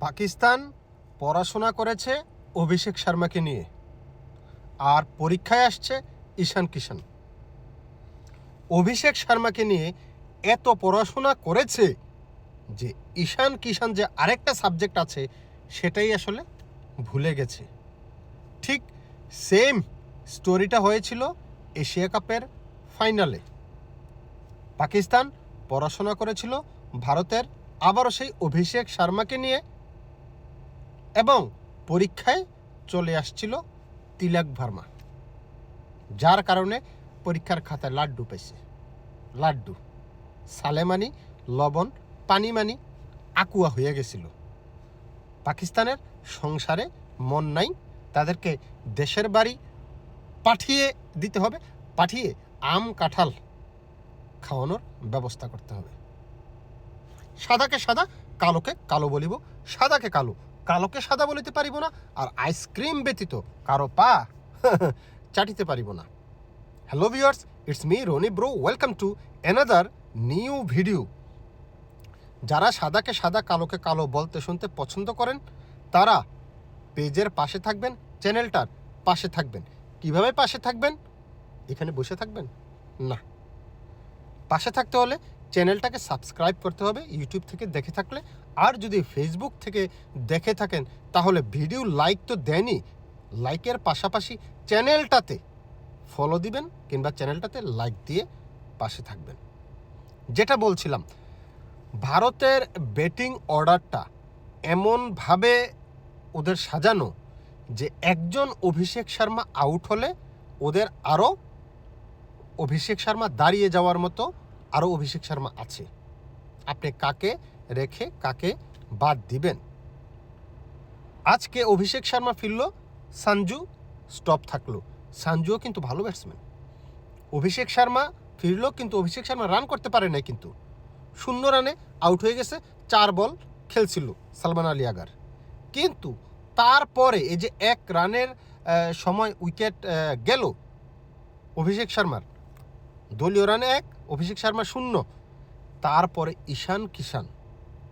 পাকিস্তান পড়াশোনা করেছে অভিষেক শর্মাকে নিয়ে। আর পরীক্ষায় আসছে ঈশান কিষান অভিষেক শর্মাকে নিয়ে এত পড়াশোনা করেছে যে ঈশান কিষান যে আরেকটা সাবজেক্ট আছে, সেটাই আসলে ভুলে গেছে। ঠিক সেম স্টোরিটা হয়েছিল এশিয়া কাপের ফাইনালে পাকিস্তান পড়াশোনা করেছিল ভারতের। আবারও সেই অভিষেক শর্মাকে নিয়ে এবং পরীক্ষায় চলে আসছিল তিলক ভার্মা, যার কারণে পরীক্ষার খাতায় লাড্ডু পেয়েছে। লাড্ডু, সালেমানি, লবণ, পানিমানি, আকুয়া হয়ে গেছিল। পাকিস্তানের সংসারে মন নাই, তাদেরকে দেশের বাড়ি পাঠিয়ে দিতে হবে, পাঠিয়ে আম, কাঁঠাল খাওয়ানোর ব্যবস্থা করতে হবে। সাদাকে সাদা, কালোকে কালো বলিব, সাদাকে কালো কালোকে সাদা বলিতে পারিব না, আর আইসক্রিম ব্যতীত কারও পা চাটিতে পারিব না। Hello viewers it's me Rony bro welcome to another new video যারা সাদাকে সাদা, কালোকে কালো বলতে শুনতে পছন্দ করেন, তারা পেজের পাশে থাকবেন, চ্যানেলটার পাশে থাকবেন। কীভাবে পাশে থাকবেন? এখানে বসে থাকবেন? না। পাশে থাকতে হলে চ্যানেলটাকে সাবস্ক্রাইব করতে হবে, ইউটিউব থেকে দেখে থাকলে আর যদি ফেসবুক থেকে দেখে থাকেন, তাহলে ভিডিও লাইক তো দেনই লাইকের পাশাপাশি চ্যানেলটাতে ফলো দিবেন কিংবা চ্যানেলটাতে লাইক দিয়ে পাশে থাকবেন। যেটা বলছিলাম, ভারতের ব্যাটিং অর্ডারটা এমনভাবে ওদের সাজানো যে একজন অভিষেক শর্মা আউট হলে ওদের আরও অভিষেক শর্মা দাঁড়িয়ে যাওয়ার মতো আরও অভিষেক শর্মা আছে। আপনি কাকে রেখে কাকে বাদ দিবেন? আজকে অভিষেক শর্মা ফিরল সঞ্জু স্টপ থাকল। সঞ্জুও কিন্তু ভালো ব্যাটসম্যান অভিষেক শর্মা ফিরলো, কিন্তু অভিষেক শর্মা রান করতে পারে নাই কিন্তু। শূন্য রানে আউট হয়ে গেছে, চার বল খেলছিল সালমান আলী আগার। কিন্তু তারপরে এই যে এক রানের সময় উইকেট গেল অভিষেক শর্মার। দলীয় রানে এক, অভিষেক শর্মা শূন্য। তারপরে ঈশান কিষান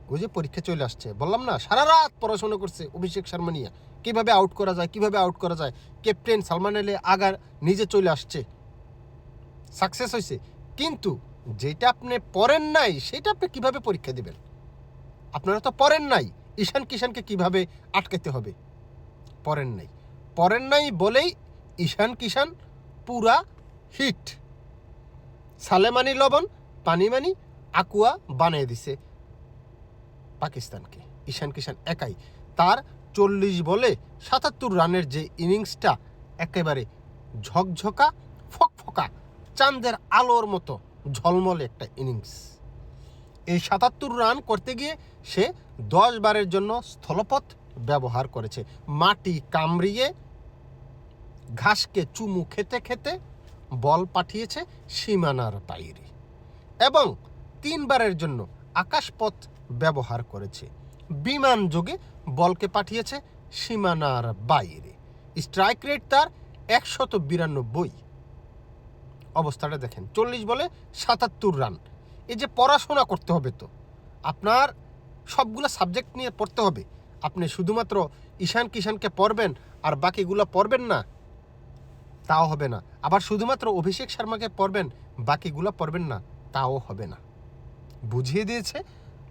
ওই পরীক্ষা চলে আসছে। বললাম না, সারা রাত পড়াশোনা করছে অভিষেক শর্মা নিয়ে। কীভাবে আউট করা যায়, কীভাবে আউট করা যায়? ক্যাপ্টেন সালমান আলী আগার নিজে চলে আসছে। সাকসেস হয়েছে কিন্তু যেটা আপনি পড়েন নাই, সেটা আপনি কীভাবে পরীক্ষা দিবেন? আপনারা তো পড়েন নাই। ঈশান কিষানকে কীভাবে আটকাতে হবে? পড়েন নাই। পড়েন নাই বলেই ঈশান কিষান পুরা হিট সালেমানি লবণ, পানিমানি, আকুয়া বানিয়ে দিছে। পাকিস্তানকে। ঈশান কিষান একাই। তার চল্লিশ বলে সাতাত্তর রানের যে ইনিংসটা একেবারে ঝকঝকা, ফকফকা, চাঁদের আলোর মতো ঝলমলে একটা ইনিংস। এই সাতাত্তর রান করতে গিয়ে সে দশ বারের জন্য স্থলপথ ব্যবহার করেছে। মাটি কামড়িয়ে ঘাসকে চুমু খেতে খেতে বল পাঠিয়েছে সীমানার বাইরে। এবং তিনবারের জন্য আকাশপথ ব্যবহার করেছে। বিমান যোগে বলকে পাঠিয়েছে সীমানার বাইরে। স্ট্রাইক রেট তার একশত বিরানব্বই। অবস্থাটা দেখেন, চল্লিশ বলে সাতাত্তর রান। এই যে পড়াশোনা করতে হবে তো। আপনার সবগুলো সাবজেক্ট নিয়ে পড়তে হবে। আপনি শুধুমাত্র ঈশান কিষানকে পড়বেন আর বাকিগুলো পড়বেন না, তাও হবে না। আবার শুধুমাত্র অভিষেক শর্মাকে পড়বেন, বাকিগুলো পড়বেন না, তাও হবে না। বুঝিয়ে দিয়েছে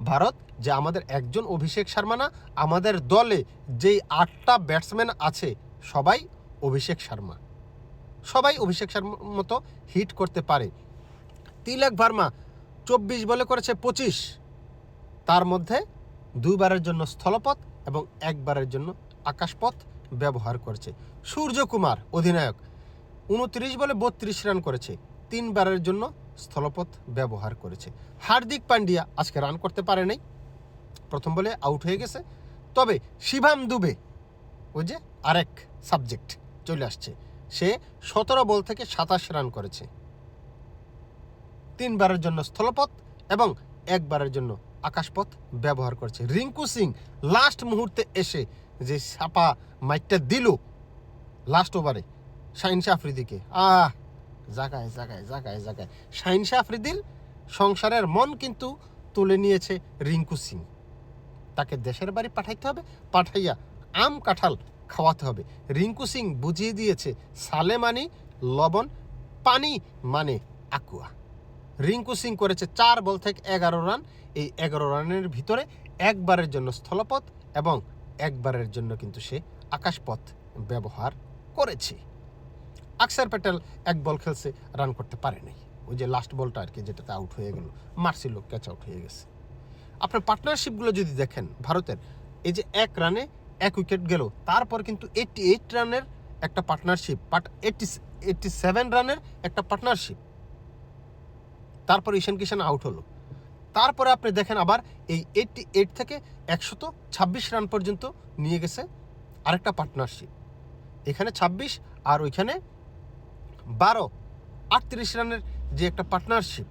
ভারত যে আমাদের একজন অভিষেক শর্মা না, আমাদের দলে যেই আটটা ব্যাটসম্যান আছে, সবাই অভিষেক শর্মা। সবাই অভিষেক শর্মার মতো হিট করতে পারে। তিলক ভার্মা চব্বিশ বলে করেছে পঁচিশ। তার মধ্যে দুইবারের জন্য স্থলপথ এবং একবারের জন্য আকাশপথ ব্যবহার করেছে। সূর্যকুমার অধিনায়ক, উনত্রিশ বলে বত্রিশ রান করেছে। তিনবারের জন্য স্থলপথ ব্যবহার করেছে। হার্দিক পান্ডিয়া আজকে রান করতে পারে নাই। প্রথম বলে আউট হয়ে গেছে। তবে শিভাম দুবে, ওই যে আরেক সাবজেক্ট চলে আসছে। সে সতেরো বল থেকে সাতাশ রান করেছে। তিনবারের জন্য স্থলপথ এবং একবারের জন্য আকাশপথ ব্যবহার করেছে। রিঙ্কু সিং লাস্ট মুহূর্তে এসে যে ছাপা মাইকটা দিল লাস্ট ওভারে শাহিনশা আফ্রিদিকে, আহ! জাগায় জাগায় জাগায় জাগায়। শাহিনশা আফ্রিদির সংসারের মন কিন্তু তুলে নিয়েছে রিঙ্কু সিং। তাকে দেশের বাড়ি পাঠাইতে হবে, পাঠাইয়া আম, কাঁঠাল খাওয়াতে হবে। রিঙ্কু সিং বুঝিয়ে দিয়েছে, সালে মানে লবণ, পানি মানে আকুয়া। রিঙ্কু সিং করেছে চার বল থেকে এগারো রান। এই এগারো রানের ভিতরে একবারের জন্য স্থলপথ এবং একবারের জন্য কিন্তু সে আকাশপথ ব্যবহার করেছে। আকসার প্যাটেল এক বল খেলছে রান করতে পারেনি ওই যে লাস্ট বলটা আর কি, যেটাতে আউট হয়ে গেল। মারছিল ক্যাচ আউট হয়ে গেছে। আপনার পার্টনারশিপগুলো যদি দেখেন ভারতের, এই যে এক রানে এক উইকেট গেল, তারপর কিন্তু এইটটি এইট রানের একটা partnership part eighty eighty seven রানের একটা পার্টনারশিপ তারপর ঈশান কিষান আউট হলো। তারপরে আপনি দেখেন আবার এই এইটটি এইট থেকে একশত ছাব্বিশ রান পর্যন্ত নিয়ে গেছে আরেকটা পার্টনারশিপ এখানে ছাব্বিশ আর ওইখানে বারো, আটত্রিশ রানের যে একটা পার্টনারশিপ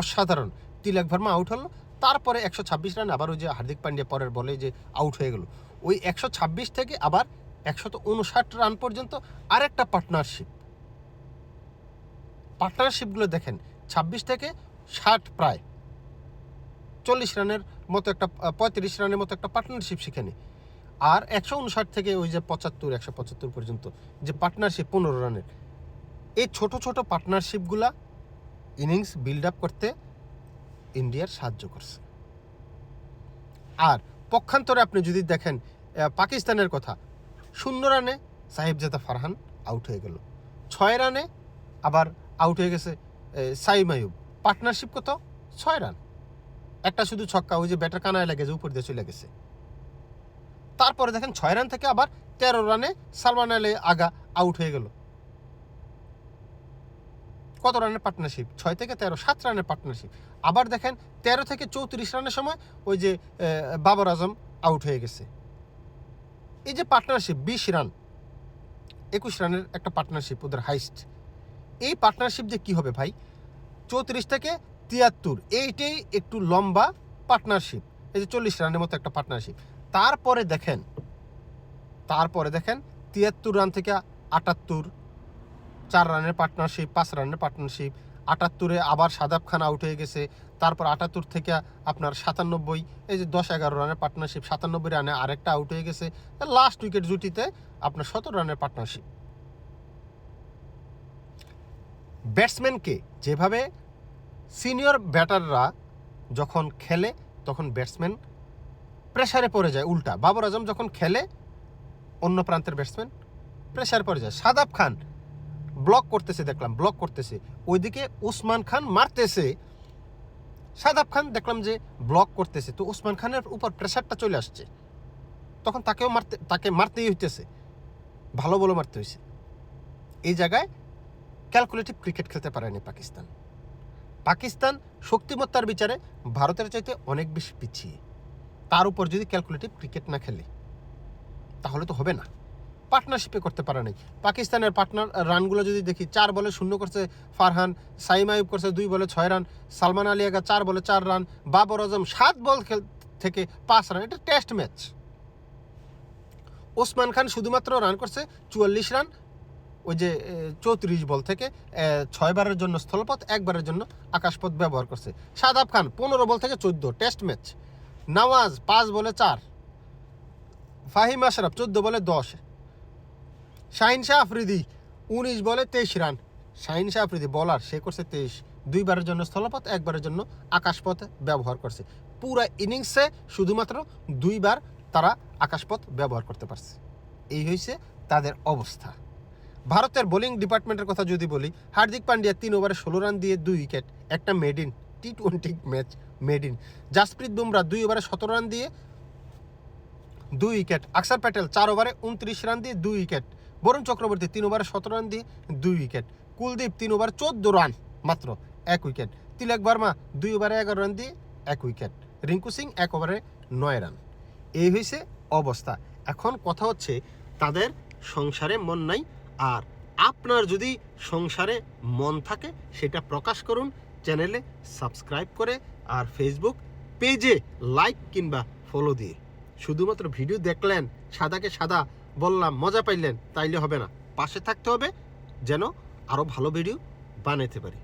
অসাধারণ। তিলক ভার্মা আউট হলো, তারপরে একশো ছাব্বিশ রান, আবার ওই যে হার্দিক পান্ডিয়া পরের বলে যে আউট হয়ে গেল। ওই একশো ছাব্বিশ থেকে আবার একশত উনষাট রান পর্যন্ত আরেকটা পার্টনারশিপ পার্টনারশিপগুলো দেখেন, ছাব্বিশ থেকে ষাট প্রায়। চল্লিশ রানের মতো একটা, পঁয়ত্রিশ রানের মতো একটা পার্টনারশিপ সেখানে। আর একশো উনষাট থেকে ওই যে পঁচাত্তর, একশো পঁচাত্তর পর্যন্ত যে পার্টনারশিপ পনেরো রানের। এই ছোট ছোট পার্টনারশিপগুলা ইনিংস বিল্ড আপ করতে ইন্ডিয়ার সাহায্য করছে। আর পক্ষান্তরে আপনি যদি দেখেন পাকিস্তানের কথা, শূন্য রানে সাহেবজাদা ফারহান আউট হয়ে গেল। ছয় রানে আবার আউট হয়ে গেছে সাইম আয়ুব পার্টনারশিপ কত? ছয় রান। একটা শুধু ছক্কা, ওই যে ব্যাটার কানায় লেগেছে উপর দিয়ে চলে গেছে। তারপরে দেখেন ছয় রান থেকে আবার তেরো রানে সালমান আলী আগা আউট হয়ে গেল। কত রানের পার্টনারশিপ ছয় থেকে তেরো, সাত রানের পার্টনারশিপ আবার দেখেন তেরো থেকে চৌত্রিশ রানের সময় ওই যে বাবর আজম আউট হয়ে গেছে। এই যে পার্টনারশিপ বিশ রান, একুশ রানের একটা পার্টনারশিপ ওদের হাইস্ট এই পার্টনারশিপ দিয়ে কী হবে ভাই? চৌত্রিশ থেকে তিয়াত্তর, এইটাই একটু লম্বা পার্টনারশিপ এই যে চল্লিশ রানের মতো একটা পার্টনারশিপ তারপরে দেখেন তারপরে দেখেন তিয়াত্তর রান থেকে আটাত্তর, চার রানের পার্টনারশিপ পাঁচ রানের পার্টনারশিপ আটাত্তরে আবার সাদাব খান আউট হয়ে গেছে, তারপর আটাত্তর থেকে আপনার সাতানব্বই, এই যে দশ এগারো রানের পার্টনারশিপ সাতানব্বই রানে আরেকটা আউট হয়ে গেছে লাস্ট উইকেট জুটিতে আপনার সতেরো রানের পার্টনারশিপ ব্যাটসম্যানকে যেভাবে সিনিয়র ব্যাটাররা যখন খেলে, তখন ব্যাটসম্যান প্রেসারে পড়ে যায় উল্টা। বাবর আজম যখন খেলে, অন্য প্রান্তের ব্যাটসম্যান প্রেসারে পড়ে যায়। সাদাব খান ব্লক করতেছে, দেখলাম ব্লক করতেছে। ওইদিকে উসমান খান মারতেছে। সাদাব খান দেখলাম যে ব্লক করতেছে। তো উসমান খানের উপর প্রেসারটা চলে আসছে। তখন তাকেও মারতে, তাকে মারতেই হইতেছে। ভালো বলে মারতে হয়েছে এই জায়গায় ক্যালকুলেটিভ ক্রিকেট খেলতে পারেনি পাকিস্তান। পাকিস্তান শক্তিমত্তার বিচারে ভারতের চাইতে অনেক বেশি পিছিয়ে। তার উপর যদি ক্যালকুলেটিভ ক্রিকেট না খেলে, তাহলে তো হবে না। পার্টনারশিপে করতে পারে নাই। পাকিস্তানের পার্টনার রানগুলো যদি দেখি, চার বলে শূন্য করছে ফারহান, সাইম আয়ুব করছে দুই বলে ছয় রান, সালমান আলী আগা চার বলে চার রান, বাবর আজম সাত বল খেল থেকে পাঁচ রান, এটা টেস্ট ম্যাচ ওসমান খান শুধুমাত্র রান করছে চুয়াল্লিশ রান, ওই যে চৌত্রিশ বল থেকে ছয়বারের জন্য স্থলপথ একবারের জন্য আকাশপথ ব্যবহার করছে। সাদাব খান পনেরো বল থেকে চোদ্দ টেস্ট ম্যাচ নওয়াজ পাঁচ বলে চার, ফাহিম আশরাফ চোদ্দ বলে দশ, শাহিন শাহ আফ্রিদি উনিশ বলে তেইশ রান। শাহিন শাহ আফ্রিদি বলার সে করছে তেইশ। দুইবারের জন্য স্থলপথ, একবারের জন্য আকাশপথ ব্যবহার করছে। পুরো ইনিংসে শুধুমাত্র দুইবার তারা আকাশপথ ব্যবহার করতে পারছে। এই হয়েছে তাদের অবস্থা। ভারতের বোলিং ডিপার্টমেন্টের কথা যদি বলি, হার্দিক পান্ডিয়া তিন ওভারে ষোলো রান দিয়ে দুই উইকেট একটা maiden T twenty match maiden Jasprit Bumrah দুই ওভারে সতেরো রান দিয়ে দুই উইকেট। আকসার প্যাটেল চার ওভারে উনত্রিশ রান দিয়ে দুই উইকেট। বরুণ চক্রবর্তী তিন ওভারে সতেরো রান দিয়ে দুই উইকেট। কুলদীপ তিন ওভার চোদ্দ রান মাত্র, এক উইকেট। তিলক বর্মা দুই ওভারে এগারো রান দিয়ে এক উইকেট। রিঙ্কু সিং এক ওভারে নয় রান। এই হয়েছে অবস্থা। এখন কথা হচ্ছে তাদের সংসারে মন নাই। আর আপনার যদি সংসারে মন থাকে, সেটা প্রকাশ করুন। চ্যানেলে সাবস্ক্রাইব করে আর ফেসবুক পেজে লাইক কিংবা ফলো দিয়ে। শুধুমাত্র ভিডিও দেখলেন, সাদাকে সাদা বললাম, মজা পাইলেন, তাইলে হবে না। পাশে থাকতে হবে যেন আরও ভালো ভিডিও বানাইতে পারি।